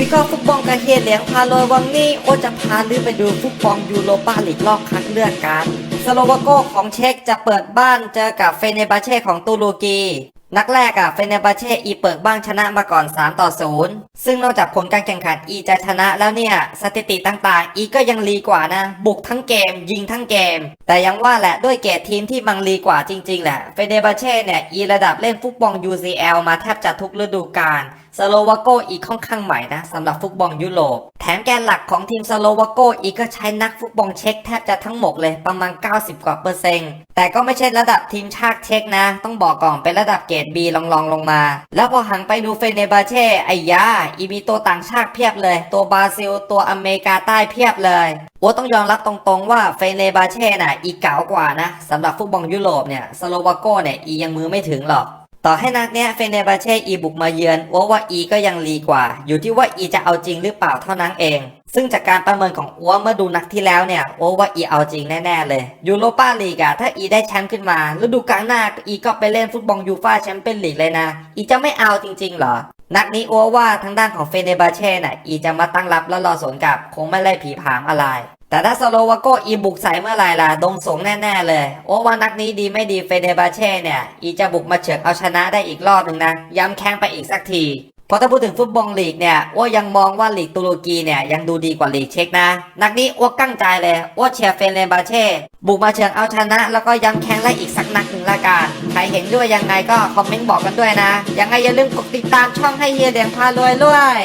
วิเคราะห์ฟุตบอลกระเฮียเหลียงพาโลวังนี้โอจะพาลือไปดูฟุตบอลยูโรปาลีกรอบคัดเลือกกัน สโลวาโกของเช็กจะเปิดบ้านเจอกับเฟเนบาเช่ของตูรูกีนักแรกอะเฟเนบาเช่อีเปิดบ้างชนะมาก่อน 3 ต่อ 0 ซึ่งนอกจากผลการแข่งขันอีจะชนะแล้วเนี่ย สถิติต่างๆ อีก็ยังรีกว่านะ บุกทั้งเกม ยิงทั้งเกม แต่ยังว่าแหละด้วยเกรดทีมที่มังรีกว่าจริงๆแหละเฟเนบาเช่เนี่ยอีระดับเล่นฟุตบอล UCL มาแทบจะทุกฤดูกาล สโลวาโกอีกค่อนข้างใหม่นะสำหรับฟุตบอลยุโรป แถมแกนหลักของทีมสโลวาโกอีกก็ใช้นักฟุตบอลเช็กแทบจะทั้งหมดเลยประมาณ 90 กว่าเปอร์เซ็นต์แต่ก็ไม่ใช่ระดับทีมชาติเช็กนะ ต้องบอกก่อนเป็นระดับเกรด B ลองๆลงมา แล้วพอหันไปดูเฟเนบาเช่ไอ้ยาอีมีตัวต่างชาติเพียบเลย ตัวบราซิล ตัวอเมริกาใต้เพียบเลยโอ้ต้องยอมรับตรงๆว่าเฟเนบาเช่น่ะอีเก๋ากว่านะสำหรับฟุตบอลยุโรปเนี่ยสโลวาโกเนี่ยอียังมือไม่ถึงหรอก ต่อให้นัดเนี้ยเฟเนบาเช่อีบุกมาเยือนอัวว่าอีก็ยังรีกว่า อยู่ที่ว่าอีจะเอาจริงหรือเปล่าเท่านั้นเอง ซึ่งจากการประเมินของอัวเมื่อดูนัดที่แล้วเนี่ยอัวว่าอีเอาจริงแน่ๆเลยยูโรปาลีกอะถ้าอีได้แชมป์ขึ้นมาฤดูกาลหน้าอีก็ไปเล่นฟุตบอลยูฟ่าแชมเปี้ยนลีกเลยนะ อีจะไม่เอาจริง ๆ เหรอ นัดนี้อัวว่าทางด้านของเฟเนบาเช่น่ะอีจะมาตั้งรับแล้วรอสวนกลับ คงไม่ไล่ผีผามอะไร แต่ถ้าสโลวาโกอีบุกใส่เมื่อไหร่ล่ะ ดงสงแน่ ๆ เลย โอ้ว่านักนี้ดีไม่ดีเฟเนบาเช่เนี่ย อีจะบุกมาเฉือกเอาชนะได้อีกรอบหนึ่งนะ ย้ำแข้งไปอีกสักที เพราะถ้าพูดถึงฟุตบอลลีกเนี่ยอ้วยังมองว่าลีกตุรกีเนี่ยยังดูดีกว่าลีกเช็กนะ นักนี้อ้วกั้งใจเลยอ้วเชียร์เฟเนบาเช่ บุกมาเฉือกเอาชนะ แล้วก็ย้ำแข้งไล่อีกสักนัดหนึ่งละกัน ใครเห็นด้วยยังไงก็คอมเมนต์บอกกันด้วยนะ ยังไงอย่าลืมกดติดตามช่องให้เฮียเดียงพารวยด้วย